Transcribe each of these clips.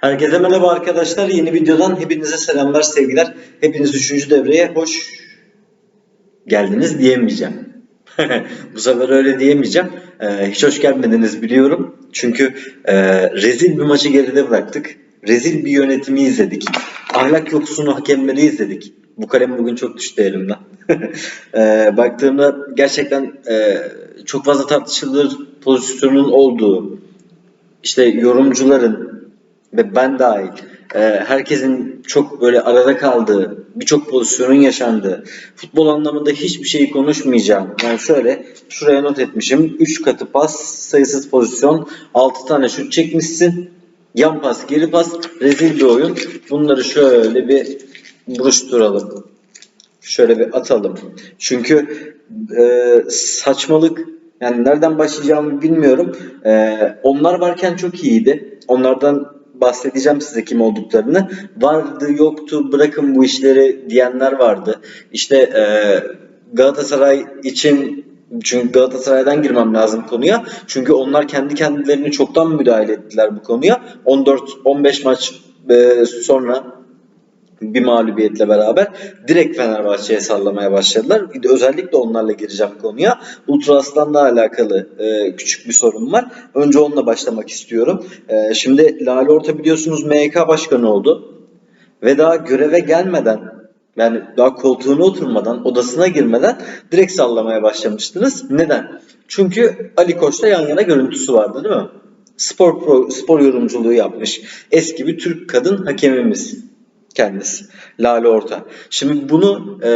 Herkese merhaba arkadaşlar. Yeni videodan hepinize selamlar, sevgiler. Hepiniz 3. devreye hoş geldiniz diyemeyeceğim. Bu sefer öyle diyemeyeceğim. Ee, hiç hoş gelmediniz biliyorum. Çünkü e, rezil bir maçı geride bıraktık. Rezil bir yönetimi izledik. Ahlak yoksunu hakemleri izledik. Bu kalem bugün çok düştü elimden. Ee, baktığımda gerçekten e, çok fazla tartışılır pozisyonun olduğu, işte yorumcuların ve ben dahil e, herkesin çok böyle arada kaldığı, birçok pozisyonun yaşandığı, futbol anlamında hiçbir şeyi konuşmayacağım. Yani şöyle şuraya not etmişim. 3 katı pas, sayısız pozisyon, 6 tane şut çekmişsin. Yan pas, geri pas, rezil bir oyun. Bunları şöyle bir buruşturalım. Şöyle bir atalım. Çünkü e, saçmalık yani nereden başlayacağımı bilmiyorum. E, onlar varken çok iyiydi. Onlardan bahsedeceğim size kim olduklarını. Vardı yoktu bırakın bu işleri diyenler vardı. İşte e, Galatasaray için çünkü Galatasaray'dan girmem lazım konuya. Çünkü onlar kendi kendilerini çoktan müdahale ettiler bu konuya. 14-15 maç e, sonra bir mağlubiyetle beraber direkt Fenerbahçe'ye sallamaya başladılar. Özellikle onlarla gireceğim konuya. Ultra Aslan'la alakalı e, küçük bir sorun var. Önce onunla başlamak istiyorum. E, şimdi Lale Orta biliyorsunuz MYK başkanı oldu. Ve daha göreve gelmeden yani daha koltuğuna oturmadan, odasına girmeden direkt sallamaya başlamıştınız. Neden? Çünkü Ali Koç'ta yan yana görüntüsü vardı değil mi? Spor pro, spor yorumculuğu yapmış. Eski bir Türk kadın hakemimiz kendisi. Lale Orta. Şimdi bunu e,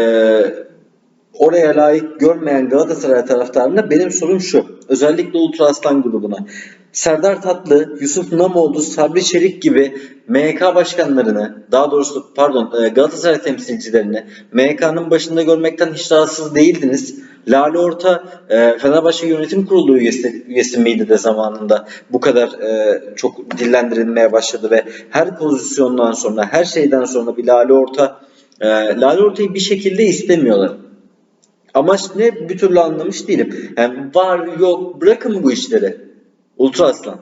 oraya layık görmeyen Galatasaray taraftarına benim sorum şu. Özellikle Ultra Aslan grubuna. Serdar Tatlı, Yusuf Namoğlu, Sabri Çelik gibi MHK başkanlarını, daha doğrusu pardon e, Galatasaray temsilcilerini MHK'nın başında görmekten hiç rahatsız değildiniz. Lale Orta e, Fenerbahçe Yönetim Kurulu üyesi, üyesi miydi de zamanında bu kadar e, çok dillendirilmeye başladı ve her pozisyondan sonra, her şeyden sonra bir Lale Orta Lale Orta'yı bir şekilde istemiyorlar. Amaç ne bir türlü anlamış değilim. Yani var yok bırakın bu işleri. Ultra Aslan.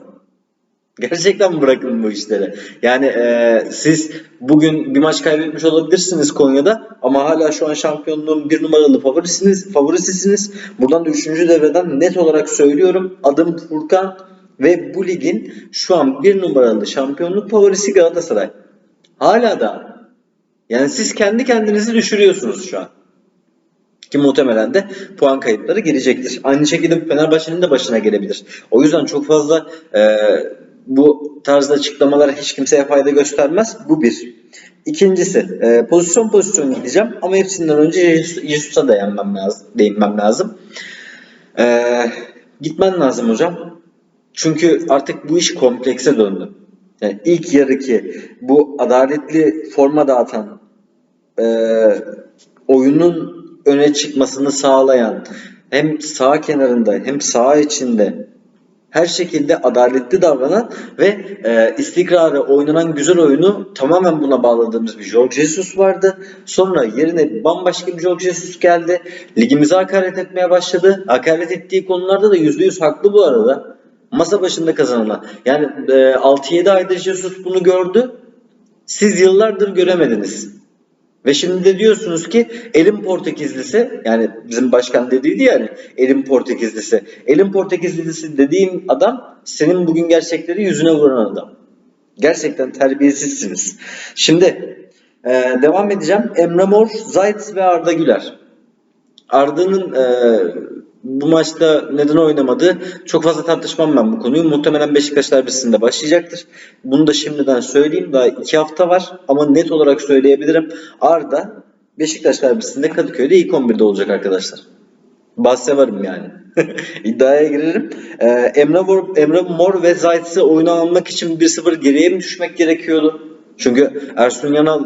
Gerçekten bırakın bu işleri. Yani e, siz bugün bir maç kaybetmiş olabilirsiniz Konya'da ama hala şu an şampiyonluğun bir numaralı favorisiniz, favorisisiniz. Buradan da 3. devreden net olarak söylüyorum. Adım Furkan ve bu ligin şu an bir numaralı şampiyonluk favorisi Galatasaray. Hala da yani siz kendi kendinizi düşürüyorsunuz şu an. Ki muhtemelen de puan kayıpları gelecektir. Aynı şekilde Fenerbahçe'nin de başına gelebilir. O yüzden çok fazla e, bu tarzda açıklamalar hiç kimseye fayda göstermez. Bu bir. İkincisi e, pozisyon pozisyon gideceğim ama hepsinden önce Jesus- Jesus'a dayanmam lazım, değinmem lazım. E, gitmen lazım hocam. Çünkü artık bu iş komplekse döndü. Yani ilk yarıki bu adaletli forma dağıtan e, oyunun öne çıkmasını sağlayan hem sağ kenarında hem sağ içinde her şekilde adaletli davranan ve e, istikrarı oynanan güzel oyunu tamamen buna bağladığımız bir Jorge Jesus vardı. Sonra yerine bambaşka bir Jorge Jesus geldi. Ligimize hakaret etmeye başladı. Hakaret ettiği konularda da %100 haklı bu arada. Masa başında kazanılan. Yani e, 6-7 aydır Jesus bunu gördü. Siz yıllardır göremediniz. Ve şimdi de diyorsunuz ki elim Portekizlisi yani bizim başkan dediydi yani elim Portekizlisi. Elim Portekizlisi dediğim adam senin bugün gerçekleri yüzüne vuran adam. Gerçekten terbiyesizsiniz. Şimdi e, devam edeceğim. Emre Mor, Zayt ve Arda Güler. Arda'nın e, bu maçta neden oynamadığı çok fazla tartışmam ben bu konuyu. Muhtemelen Beşiktaş derbisinde başlayacaktır. Bunu da şimdiden söyleyeyim. Daha iki hafta var ama net olarak söyleyebilirim. Arda Beşiktaş derbisinde Kadıköy'de ilk 11'de olacak arkadaşlar. Bahse varım yani. İddiaya girerim. Ee, Emre, Mor, Emre Mor ve Zayt'sı oyuna almak için 1-0 geriye mi düşmek gerekiyordu? Çünkü Ersun Yanal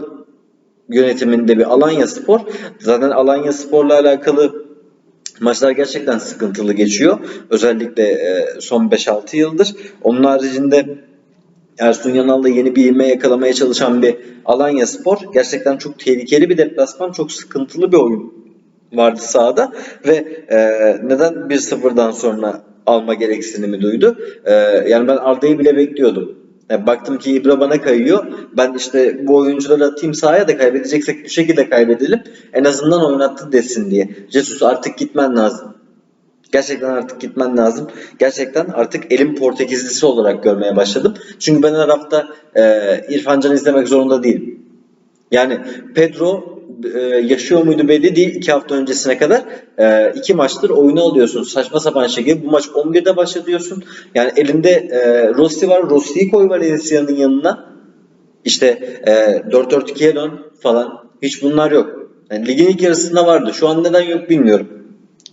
yönetiminde bir Alanya Spor. Zaten Alanya Spor'la alakalı maçlar gerçekten sıkıntılı geçiyor. Özellikle e, son 5-6 yıldır. Onun haricinde Ersun Yanal'la yeni bir ilme yakalamaya çalışan bir Alanya Spor. Gerçekten çok tehlikeli bir deplasman. Çok sıkıntılı bir oyun vardı sahada. Ve e, neden 1-0'dan sonra alma gereksinimi duydu? E, yani ben Arda'yı bile bekliyordum. Yani baktım ki İbra bana kayıyor. Ben işte bu oyuncuları atayım sahaya da kaybedeceksek bu şekilde kaybedelim. En azından oynattı desin diye. Jesus artık gitmen lazım. Gerçekten artık gitmen lazım. Gerçekten artık elim Portekizlisi olarak görmeye başladım. Çünkü ben her hafta e, İrfan Can'ı izlemek zorunda değilim. Yani Pedro e, yaşıyor muydu belli değil. iki hafta öncesine kadar e, iki maçtır oyunu alıyorsun. Saçma sapan şekilde. Bu maç 11'de başlatıyorsun. Yani elinde e, Rossi var. Rossi'yi koy Valencia'nın yanına. İşte e, 4-4-2'ye dön falan. Hiç bunlar yok. Yani ligin ilk yarısında vardı. Şu an neden yok bilmiyorum.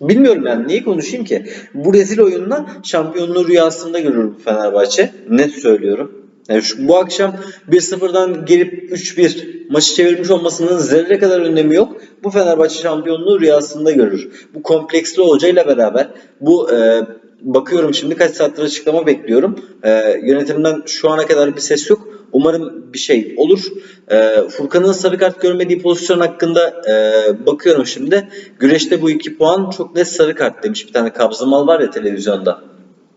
Bilmiyorum yani neyi konuşayım ki? Bu rezil oyunla şampiyonluğu rüyasında görür Fenerbahçe. Net söylüyorum. Yani şu, bu akşam 1-0'dan gelip 3-1 maçı çevirmiş olmasının zerre kadar önemi yok. Bu Fenerbahçe şampiyonluğu rüyasında görür. Bu kompleksli hocayla beraber bu e, bakıyorum şimdi kaç saattir açıklama bekliyorum. E, yönetimden şu ana kadar bir ses yok. Umarım bir şey olur. E, Furkan'ın sarı kart görmediği pozisyon hakkında e, bakıyorum şimdi. Güreşte bu iki puan çok net sarı kart demiş. Bir tane kabzımal var ya televizyonda.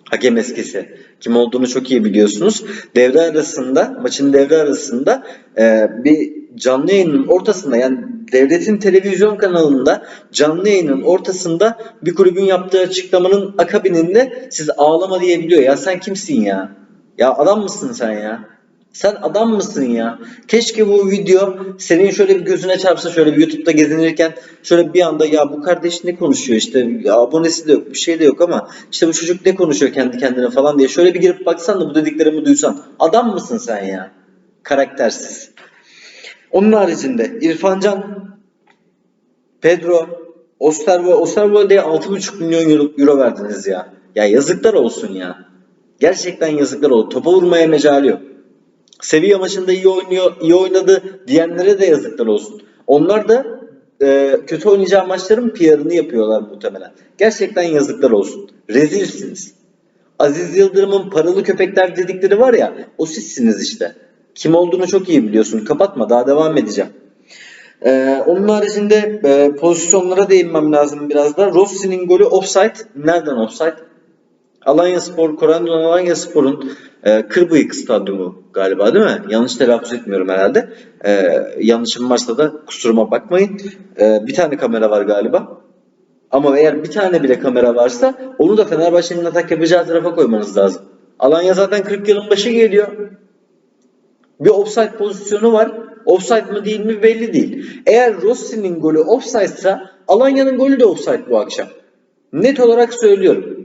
Hakem eskisi. Kim olduğunu çok iyi biliyorsunuz. Devre arasında, maçın devre arasında e, bir canlı yayının ortasında yani devletin televizyon kanalında canlı yayının ortasında bir kulübün yaptığı açıklamanın akabininde siz ağlama diyebiliyor. Ya sen kimsin ya? Ya adam mısın sen ya? Sen adam mısın ya? Keşke bu video senin şöyle bir gözüne çarpsa şöyle bir YouTube'da gezinirken şöyle bir anda ya bu kardeş ne konuşuyor işte ya abonesi de yok bir şey de yok ama işte bu çocuk ne konuşuyor kendi kendine falan diye şöyle bir girip baksan da bu dediklerimi duysan adam mısın sen ya? Karaktersiz. Onun haricinde İrfancan, Pedro, Osterwo, Osterwold'e 6,5 milyon euro, euro verdiniz ya. Ya yazıklar olsun ya. Gerçekten yazıklar oldu. Topa vurmaya mecali yok. Sevilla maçında iyi oynuyor, iyi oynadı diyenlere de yazıklar olsun. Onlar da e, kötü oynayacağı maçların PR'ını yapıyorlar muhtemelen. Gerçekten yazıklar olsun. Rezilsiniz. Aziz Yıldırım'ın paralı köpekler dedikleri var ya, o sizsiniz işte. Kim olduğunu çok iyi biliyorsun. Kapatma, daha devam edeceğim. Ee, onun haricinde e, pozisyonlara değinmem lazım biraz da. Rossi'nin golü offside. Nereden offside? Alanya Spor, Korendon Alanya Spor'un e, Kırbıyık Stadyumu galiba değil mi? Yanlış telaffuz etmiyorum herhalde. E, yanlışım varsa da kusuruma bakmayın. E, bir tane kamera var galiba. Ama eğer bir tane bile kamera varsa onu da Fenerbahçe'nin atak yapacağı tarafa koymanız lazım. Alanya zaten 40 yılın başı geliyor. Bir offside pozisyonu var. Offside mı değil mi belli değil. Eğer Rossi'nin golü offside Alanya'nın golü de offside bu akşam. Net olarak söylüyorum.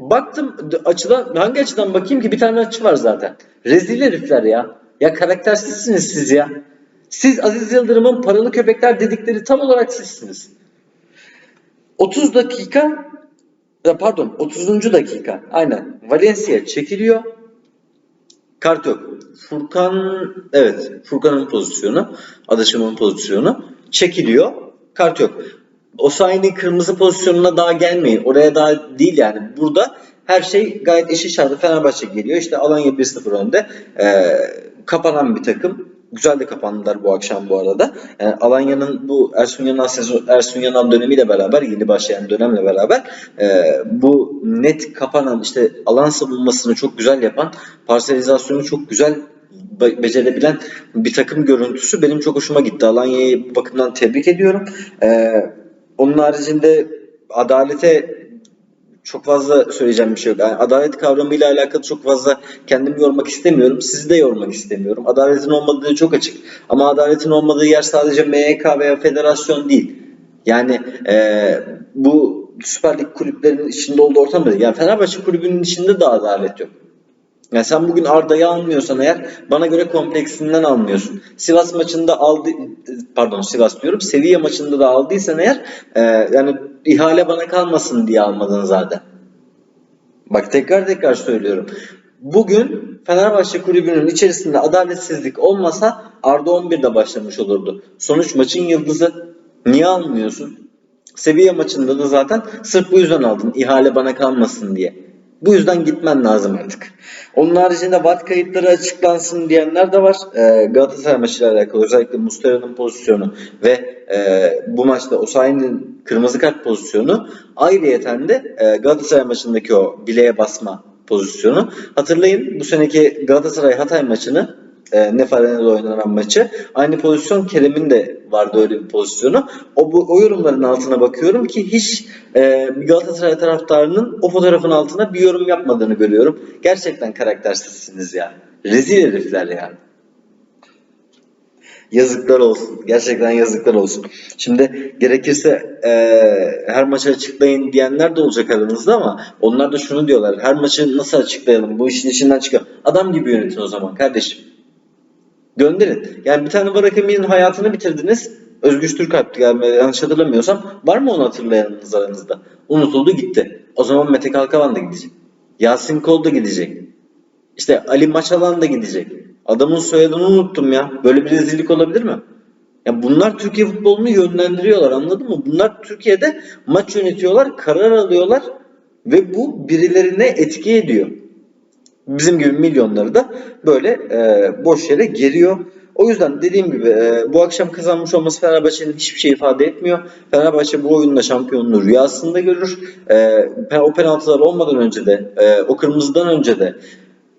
Baktım açıdan hangi açıdan bakayım ki bir tane açı var zaten. Rezil herifler ya. Ya karaktersizsiniz siz ya. Siz Aziz Yıldırım'ın paralı köpekler dedikleri tam olarak sizsiniz. 30 dakika ya pardon 30. dakika aynen Valencia çekiliyor. Kart yok. Furkan evet Furkan'ın pozisyonu Adaşım'ın pozisyonu çekiliyor. Kart yok. Osayi'nin kırmızı pozisyonuna daha gelmeyin. Oraya daha değil yani. Burada her şey gayet eşit şartlı. Fenerbahçe geliyor. İşte Alanya 1-0 önde. Ee, kapanan bir takım. Güzel de kapandılar bu akşam bu arada. Yani Alanya'nın bu Ersun Yanal sezon Ersun Yanal dönemiyle beraber yeni başlayan dönemle beraber e, bu net kapanan işte alan savunmasını çok güzel yapan parselizasyonu çok güzel be- becerebilen bir takım görüntüsü benim çok hoşuma gitti. Alanya'yı bakımdan tebrik ediyorum. Ee, onun haricinde adalete çok fazla söyleyeceğim bir şey yok. Yani adalet kavramıyla alakalı çok fazla kendimi yormak istemiyorum. Sizi de yormak istemiyorum. Adaletin olmadığı çok açık. Ama adaletin olmadığı yer sadece MYK veya federasyon değil. Yani eee, bu Süper Lig kulüplerinin içinde olduğu ortam değil. Yani Fenerbahçe kulübünün içinde de adalet yok. Yani sen bugün Arda'yı almıyorsan eğer bana göre kompleksinden almıyorsun. Sivas maçında aldı pardon Sivas diyorum. Sevilla maçında da aldıysan eğer e, yani ihale bana kalmasın diye almadın zaten. Bak tekrar tekrar söylüyorum. Bugün Fenerbahçe kulübünün içerisinde adaletsizlik olmasa Arda 11'de başlamış olurdu. Sonuç maçın yıldızı. Niye almıyorsun? Sevilla maçında da zaten sırf bu yüzden aldın. İhale bana kalmasın diye. Bu yüzden gitmen lazım artık. Onun haricinde VAT kayıtları açıklansın diyenler de var. Ee, Galatasaray maçıyla alakalı özellikle Muslera'nın pozisyonu ve e, bu maçta Osayi'nin kırmızı kart pozisyonu ayrıyeten de e, Galatasaray maçındaki o bileğe basma pozisyonu. Hatırlayın bu seneki Galatasaray Hatay maçını e, Nef Arena'da oynanan maçı. Aynı pozisyon Kerem'in de vardı öyle bir pozisyonu. O, bu, o yorumların altına bakıyorum ki hiç e, Galatasaray taraftarının o fotoğrafın altına bir yorum yapmadığını görüyorum. Gerçekten karaktersizsiniz ya. Rezil herifler yani. Yazıklar olsun. Gerçekten yazıklar olsun. Şimdi gerekirse e, her maçı açıklayın diyenler de olacak aranızda ama onlar da şunu diyorlar. Her maçı nasıl açıklayalım? Bu işin içinden çıkıyor. Adam gibi yönetin o zaman kardeşim. Gönderin. Yani bir tane Burak Emir'in hayatını bitirdiniz. Özgüç Türkalp galiba yanlış hatırlamıyorsam. Var mı onu hatırlayanınız aranızda? Unutuldu gitti. O zaman Mete Kalkavan da gidecek. Yasin Kol da gidecek. İşte Ali Maçalan da gidecek. Adamın soyadını unuttum ya. Böyle bir rezillik olabilir mi? Ya bunlar Türkiye futbolunu yönlendiriyorlar anladın mı? Bunlar Türkiye'de maç yönetiyorlar, karar alıyorlar ve bu birilerine etki ediyor. Bizim gibi milyonları da böyle e, boş yere geriyor. O yüzden dediğim gibi e, bu akşam kazanmış olması Fenerbahçe'nin hiçbir şey ifade etmiyor. Fenerbahçe bu oyunda şampiyonluğu rüyasında görür. E, o penaltılar olmadan önce de, e, o kırmızıdan önce de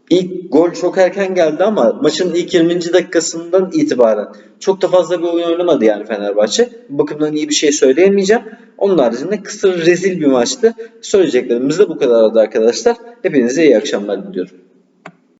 İlk gol çok erken geldi ama maçın ilk 20. dakikasından itibaren çok da fazla bir oyun oynamadı yani Fenerbahçe. Bakımdan iyi bir şey söyleyemeyeceğim. Onun haricinde kısır rezil bir maçtı. Söyleyeceklerimiz de bu kadardı arkadaşlar. Hepinize iyi akşamlar diliyorum.